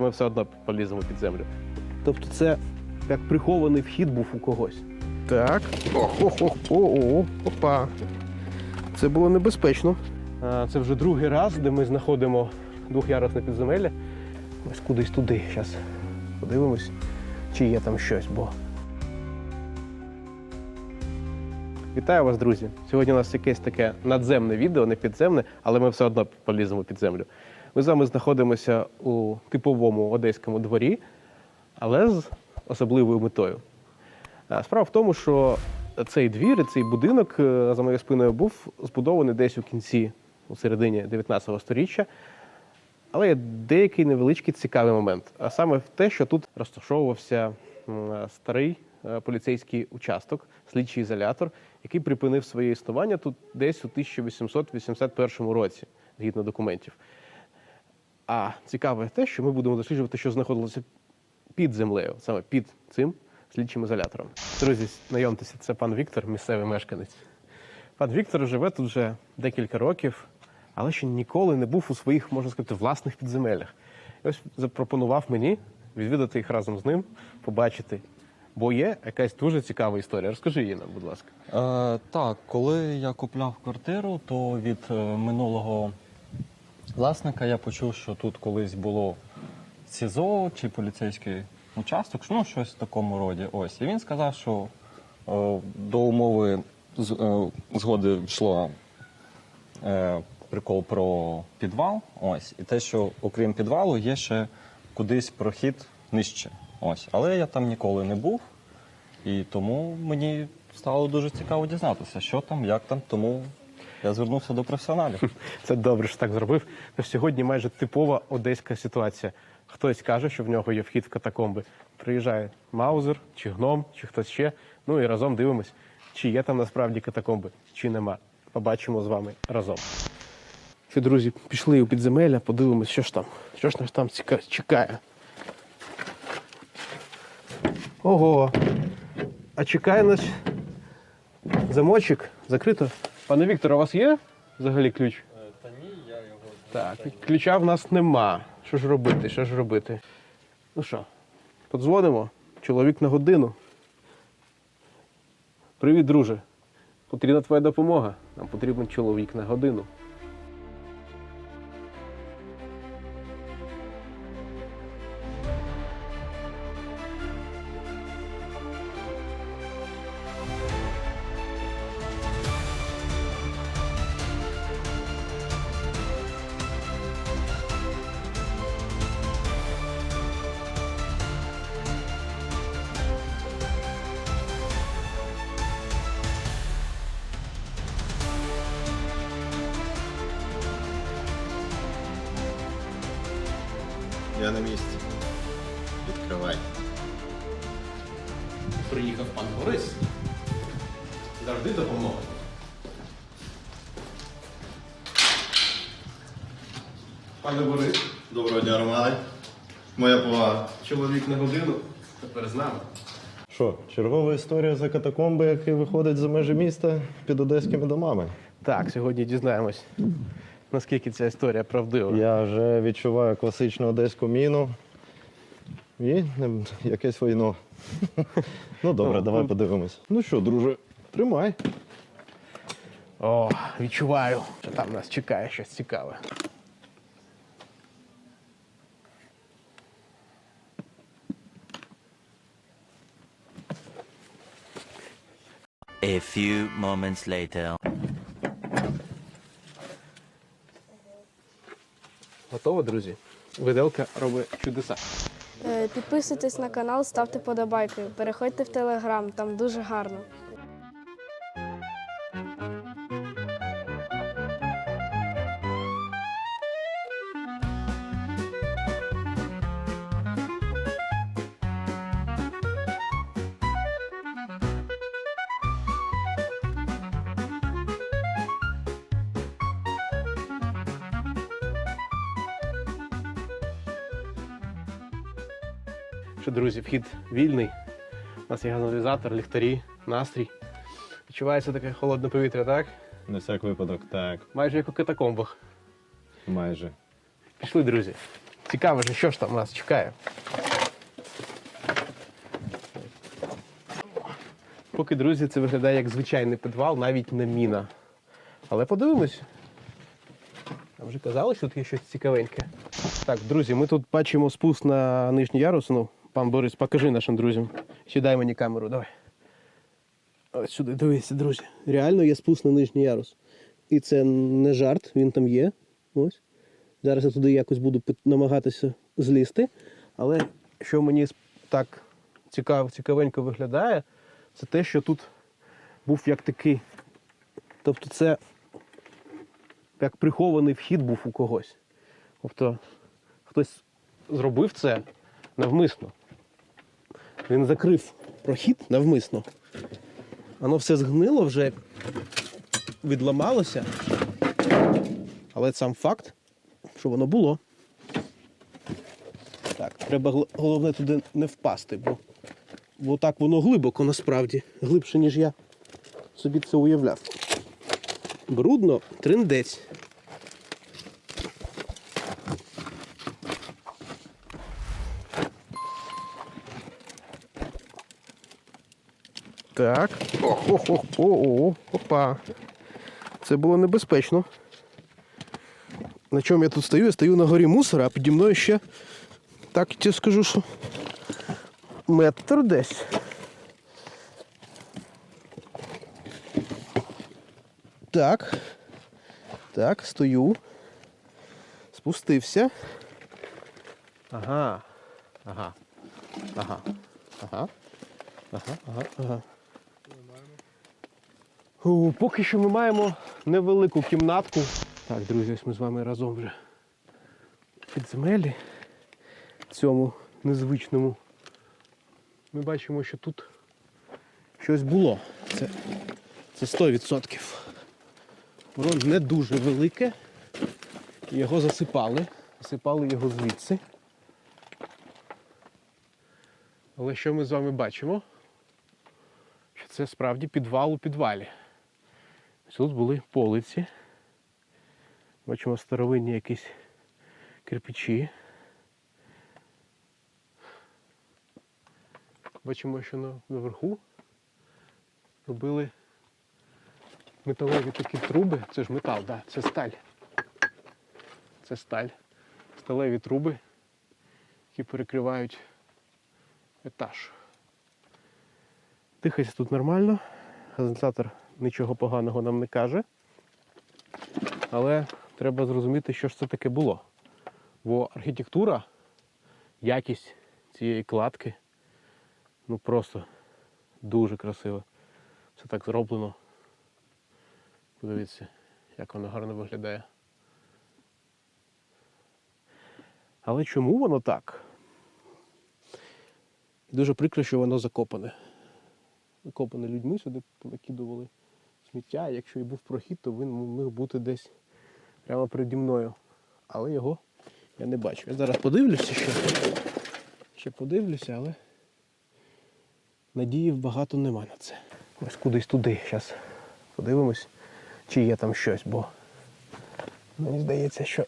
Ми все одно поліземо під землю. Тобто це як прихований вхід був у когось. Так. О-о-о, опа. Це було небезпечно. Це вже другий раз, де ми знаходимо двохярусне підземелля. Ось кудись туди. Зараз подивимось, чи є там щось, бо. Вітаю вас, друзі! Сьогодні у нас якесь таке надземне відео, не підземне, але ми все одно поліземо під землю. Ми з вами знаходимося у типовому одеському дворі, але з особливою метою. Справа в тому, що цей двір, і цей будинок е, за моєю спиною був збудований десь у кінці, у середині 19 століття. Але є деякий невеличкий цікавий момент. А саме в те, що тут розташовувався старий е, поліцейський участок, слідчий ізолятор, який припинив своє існування тут десь у 1881 році, згідно документів. А цікаве те, що ми будемо досліджувати, що знаходилося під землею, саме під цим слідчим ізолятором. Друзі, знайомтеся, це пан Віктор, місцевий мешканець. Пан Віктор живе тут вже декілька років, але ще ніколи не був у своїх, можна сказати, власних підземеллях. І ось запропонував мені відвідати їх разом з ним, побачити. Бо є якась дуже цікава історія. Розкажи її нам, будь ласка. Е, так, коли я купляв квартиру, то від е, минулого власника я почув, що тут колись було СІЗО чи поліцейський участок, ну щось в такому роді. Ось. І він сказав, що е, до умови з- е, згоди йшло е, прикол про підвал. Ось. І те, що окрім підвалу, є ще кудись прохід нижче. Ось. Але я там ніколи не був. І тому мені стало дуже цікаво дізнатися, що там, як там. Тому я звернувся до професіоналів. Це добре, що так зробив. Тож сьогодні майже типова одеська ситуація. Хтось каже, що в нього є вхід в катакомби. Приїжджає Маузер, чи гном, чи хтось ще. Ну і разом дивимось, чи є там насправді катакомби, чи нема. Побачимо з вами разом. Що, друзі, пішли у підземелля, подивимось, що ж там. Що ж нас там чекає. Ого. А чекає нас замочок. Закрито. Пане Віктор, у вас є взагалі ключ? Та ні, я його. Так, ключа в нас нема. Що ж робити? Що ж робити? Ну що, подзвонимо? Чоловік на годину. Привіт, друже. Потрібна твоя допомога. Нам потрібен чоловік на годину. На місці. Відкривай. Приїхав пан Борис. Завжди допомога. Пане Борис, Доброго дня, Романе. Моя повага. чоловік на годину. Тепер з нами. Що, чергова історія за катакомби, який виходить за межі міста під одеськими домами. Так, сьогодні дізнаємось, наскільки ця історія правдива. Я вже відчуваю класичну одеську міну і якесь війно. Ну добре, Ну, давай ну. подивимось. Ну що, друже, тримай. О, відчуваю, що там нас чекає щось цікаве. A few moments later. Готово, друзі? Виделка робить чудеса. Е, Підписуйтесь на канал, ставте подобайки. Переходьте в телеграм, там дуже гарно. Що, друзі, вхід вільний. У нас є газоналізатор, ліхтарі, настрій. Відчувається таке холодне повітря, так? На всяк випадок, так, Майже як у катакомбах. майже. Пішли, друзі. Цікаво же, що ж там нас чекає. Поки, друзі, це виглядає як звичайний підвал, навіть не міна. Але подивимось. Нам вже казали, що тут є щось цікавеньке. Так, друзі, ми тут бачимо спуск на нижній ярус. Ну, пан Борис, покажи нашим друзям. Ще дай мені камеру, давай. Ось сюди, дивіться, друзі. Реально є спуск на нижній ярус. І це не жарт, він там є. Ось. Зараз я туди якось буду намагатися злізти. Але що мені так цікав, цікавенько виглядає, це те, що тут був як такий. Тобто це як прихований вхід був у когось. Тобто хтось зробив це навмисно. Він закрив прохід навмисно. Воно все згнило вже, відламалося. Але сам факт, що воно було. Так, треба головне туди не впасти, бо, бо так воно глибоко насправді, глибше, ніж я собі це уявляв. Брудно, триндець. Так. Ох, ох, ох, о, о, опа. Це було небезпечно. На чому я тут стою? Я стою на горі мусора, а піді мною ще, так я тебе скажу, що метр десь. Так. Так, стою. Спустився. Ага. Ага. Ага. Ага. Ага, ага, ага. У, поки що ми маємо невелику кімнатку. Так, друзі, ось ми з вами разом вже в підземелі цьому незвичному. Ми бачимо, що тут щось було. Це, це 100%. Воно не дуже велике. Його засипали. Засипали його звідси. Але що ми з вами бачимо? Що це справді підвал у підвалі. Тут були полиці. Бачимо старовинні якісь кирпичі. Бачимо, що наверху робили металеві такі труби. Це ж метал, да, це сталь. Це сталь. Сталеві труби, які перекривають етаж. Дихається тут нормально. Газентатор нічого поганого нам не каже. Але треба зрозуміти, що ж це таке було. Бо архітектура, якість цієї кладки, ну просто дуже красиво. Все так зроблено. Подивіться, як воно гарно виглядає. Але чому воно так? Дуже прикро, що воно закопане. Закопане людьми сюди накидували сміття. Якщо і був прохід, то він міг бути десь прямо переді мною. Але його я не бачу. Я зараз подивлюся ще. Ще подивлюся, але надіїв багато нема на це. Ось кудись туди. Зараз подивимось, чи є там щось, бо мені здається, що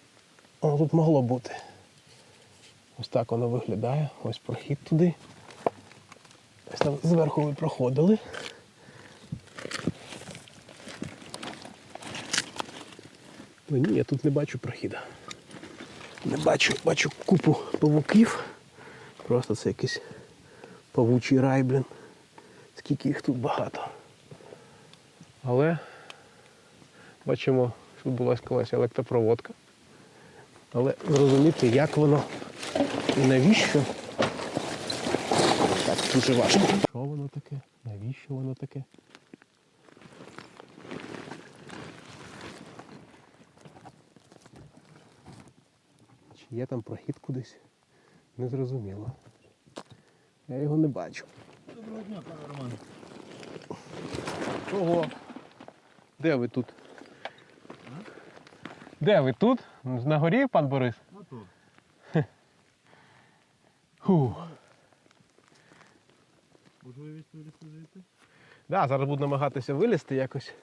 воно тут могло бути. Ось так воно виглядає. Ось прохід туди. Ось там зверху ми проходили. Ну ні, я тут не бачу прохіда. Не бачу, бачу купу павуків. Просто це якийсь павучий рай, блін. Скільки їх тут багато. Але бачимо, що була колись електропроводка. Але зрозуміти, як воно і навіщо. Так, дуже важко. Що воно таке? Навіщо воно таке? Є там прохід кудись? Незрозуміло. Я його не бачу. Доброго дня, пане Роман. Ого. Де ви тут? Де ви тут? На горі, пан Борис? тут. Фух. Можливість вилізти звідти? Да, зараз буду намагатися вилізти якось.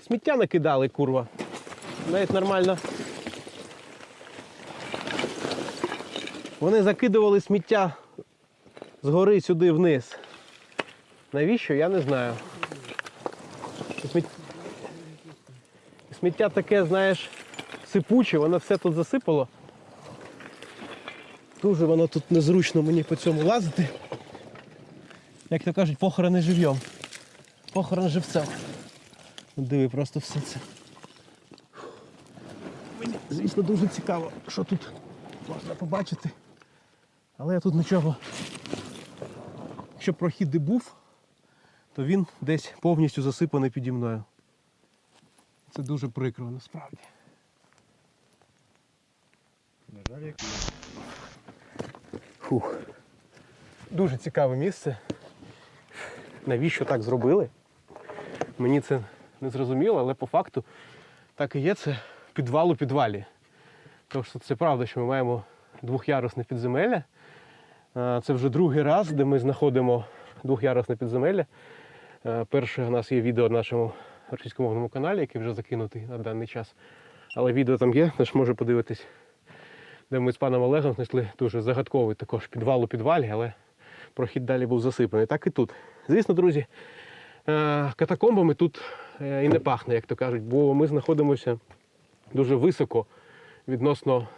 Сміття накидали, курва. Навіть нормально. Вони закидували сміття згори сюди вниз. Навіщо? Я не знаю. Сміт- Сміття таке, знаєш, сипуче, воно все тут засипало. Дуже воно тут незручно мені по цьому лазити. Як то кажуть, похорони живьом. Похорон живцем. Диви просто все це. Мені, звісно, дуже цікаво, що тут можна побачити. Але я тут нічого. Якщо прохід і був, то він десь повністю засипаний піді мною. Це дуже прикро насправді. Фух. Дуже цікаве місце. Навіщо так зробили? Мені це не зрозуміло, але по факту так і є це підвал у підвалі. Тому що це правда, що ми маємо двохярусне підземелля. Е, Це вже другий раз, де ми знаходимо двохярусне підземелля. Е, Перше у нас є відео на нашому російськомовному каналі, який вже закинутий на даний час. Але відео там є, теж може подивитись, де ми з паном Олегом знайшли дуже загадковий також підвал у підвалі, але прохід далі був засипаний. Так і тут. Звісно, друзі, е, катакомбами тут і не пахне, як то кажуть, бо ми знаходимося дуже високо відносно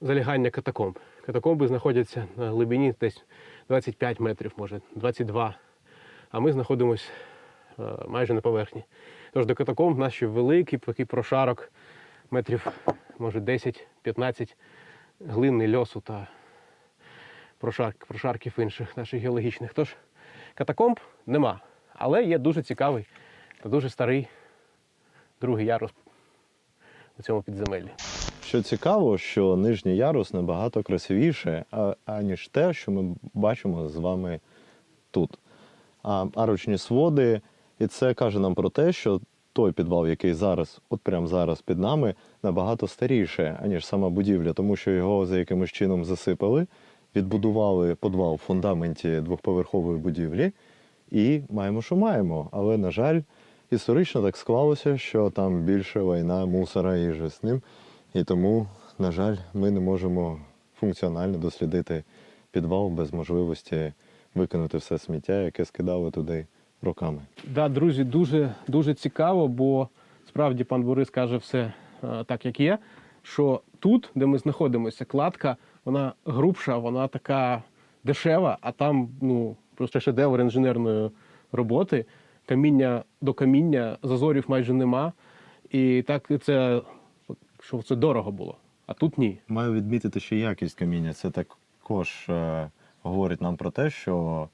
залягання катакомб. Катакомби знаходяться на глибині десь 25 метрів, може 22. А ми знаходимося е, майже на поверхні. Тож до катакомб нас ще великий такий прошарок метрів, може 10-15 глини, льосу та прошарк, прошарків інших наших геологічних. Тож катакомб нема. Але є дуже цікавий та дуже старий другий ярус у цьому підземеллі. Що цікаво, що нижній ярус набагато красивіше, аніж те, що ми бачимо з вами тут. А арочні своди, і це каже нам про те, що той підвал, який зараз, от прямо зараз під нами, набагато старіше, аніж сама будівля, тому що його за якимось чином засипали, відбудували підвал в фундаменті двохповерхової будівлі, і маємо, що маємо. Але, на жаль, історично так склалося, що там більше війна, мусора і же з ним. І тому, на жаль, ми не можемо функціонально дослідити підвал без можливості викинути все сміття, яке скидали туди роками. Да, друзі, дуже, дуже цікаво, бо справді пан Борис каже все е, так, як є. Що тут, де ми знаходимося, кладка, вона грубша, вона така дешева, а там ну, просто шедевр інженерної роботи. Каміння до каміння, зазорів майже нема. І так це, що це дорого було. А тут ні. Маю відмітити, що якість каміння це також е, говорить нам про те, що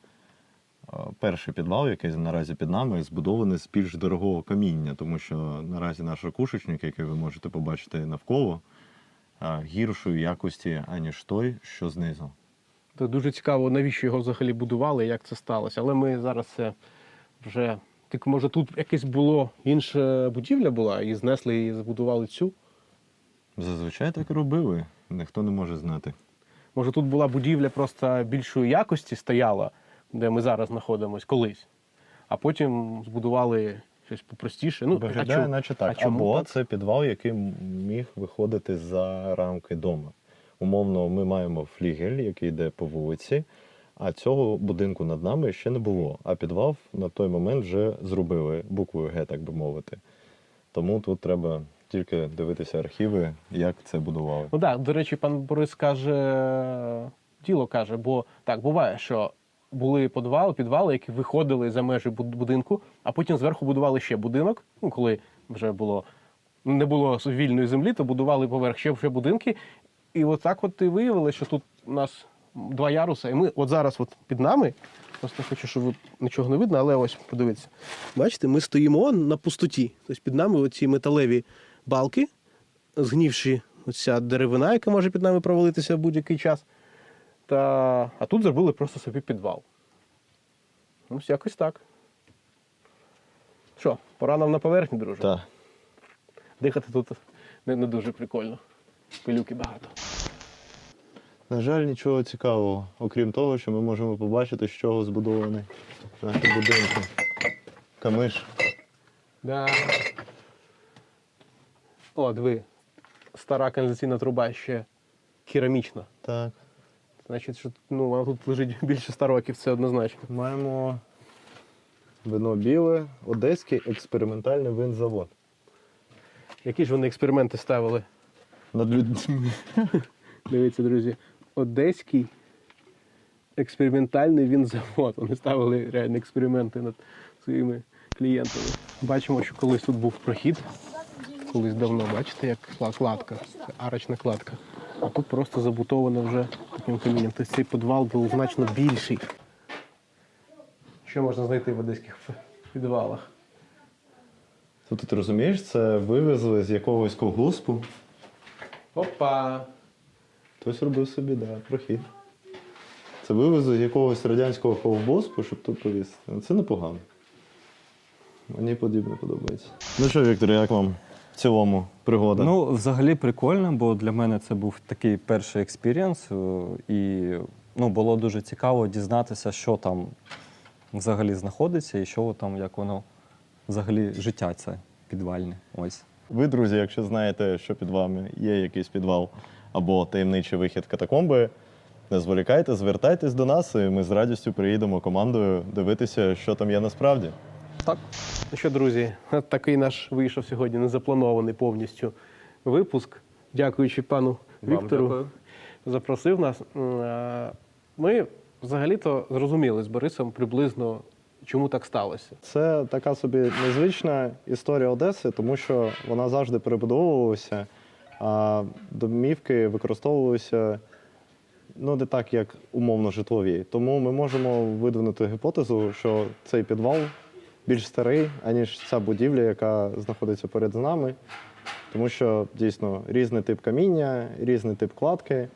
е, перший підвал, який наразі під нами, збудований з більш дорогого каміння, тому що наразі наш ракушечник, який ви можете побачити навколо, е, гіршої якості, аніж той, що знизу. Це дуже цікаво, навіщо його взагалі будували, як це сталося. Але ми зараз це вже. Так може тут якесь було інша будівля була, і знесли і збудували цю. Зазвичай так і робили, ніхто не може знати. Може, тут була будівля просто більшої якості стояла, де ми зараз знаходимося колись, а потім збудували щось попростіше. Ну, Виглядає, а чому- наче так. а чому Або так? це підвал, який міг виходити за рамки дому. Умовно, ми маємо флігель, який йде по вулиці, а цього будинку над нами ще не було. А підвал на той момент вже зробили буквою Г, так би мовити. Тому тут треба тільки дивитися архіви, як це будували. Ну так, до речі, пан Борис каже, діло каже, бо так буває, що були підвали, підвали, які виходили за межі будинку, а потім зверху будували ще будинок. Ну, коли вже було не було вільної землі, то будували поверх ще, ще будинки. І от так от і виявили, що тут у нас два яруси. І ми от зараз от під нами, просто хочу, щоб нічого не видно, але ось подивіться. Бачите, ми стоїмо на пустоті. Тобто під нами оці металеві балки, згнівші оця деревина, яка може під нами провалитися в будь-який час. Та... А тут зробили просто собі підвал. Ось якось так. Що, пора нам на поверхню, друже? Так. Дихати тут не, не дуже прикольно. Пилюки багато. На жаль, нічого цікавого, окрім того, що ми можемо побачити, з чого збудовані наші будинки. Камиш. Да. О, диви. Стара каналізаційна труба ще керамічна. Так. Значить, що ну, вона тут лежить більше 100 років, це однозначно. Маємо вино біле, одеський експериментальний винзавод. Які ж вони експерименти ставили? Над людьми. Дивіться, друзі, одеський експериментальний вінзавод. Вони ставили реальні експерименти над своїми клієнтами. Бачимо, що колись тут був прохід. Колись давно, бачите, як кла- кладка, арочна кладка. А тут просто забутовано вже таким камінням. Тобто цей підвал був значно більший. Що можна знайти в одеських підвалах? Тут ти розумієш, це вивезли з якогось колгоспу. Опа! Хтось робив собі, да, прохід. Це вивезли з якогось радянського колгоспу, щоб тут повісити. Це непогано. Мені подібне подобається. Ну що, Віктор, як вам в цілому пригода? Ну, взагалі прикольно, бо для мене це був такий перший експірієнс, е, і ну, було дуже цікаво дізнатися, що там взагалі знаходиться і що там, як воно взагалі життя це підвальне. Ось. Ви, друзі, якщо знаєте, що під вами є якийсь підвал або таємничий вихід катакомби, не зволікайте, звертайтесь до нас, і ми з радістю приїдемо командою дивитися, що там є насправді. Так. Ну що, друзі, такий наш вийшов сьогодні незапланований повністю випуск. Дякуючи пану Вам Віктору, дякую. запросив нас. Ми взагалі-то зрозуміли з Борисом приблизно, чому так сталося. Це така собі незвична історія Одеси, тому що вона завжди перебудовувалася, а домівки використовувалися ну, не так, як умовно житлові. Тому ми можемо видвинути гіпотезу, що цей підвал більш старий, аніж ця будівля, яка знаходиться поряд з нами. Тому що дійсно різний тип каміння, різний тип кладки.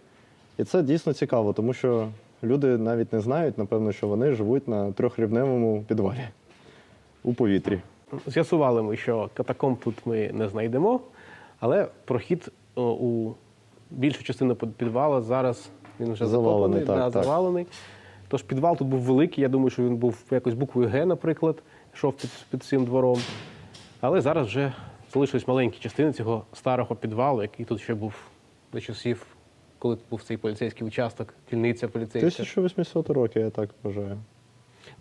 І це дійсно цікаво, тому що люди навіть не знають, напевно, що вони живуть на трьохрівневому підвалі у повітрі. З'ясували ми, що катакомб тут ми не знайдемо, але прохід у більшу частину під- підвала зараз він вже Завалений, затоплений, так, да, так. завалений. Тож підвал тут був великий. Я думаю, що він був якось буквою Г, наприклад, йшов під, під цим двором. Але зараз вже залишились маленькі частини цього старого підвалу, який тут ще був до часів, коли був цей поліцейський участок, дільниця поліцейська. 1800 років, я так вважаю.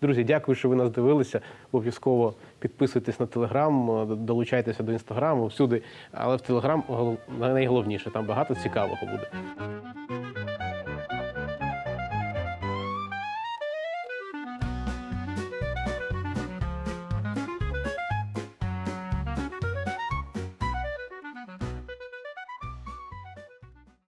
Друзі, дякую, що ви нас дивилися. Обов'язково підписуйтесь на телеграм, е, долучайтеся до інстаграму всюди. Але в телеграм найголовніше, там багато цікавого буде.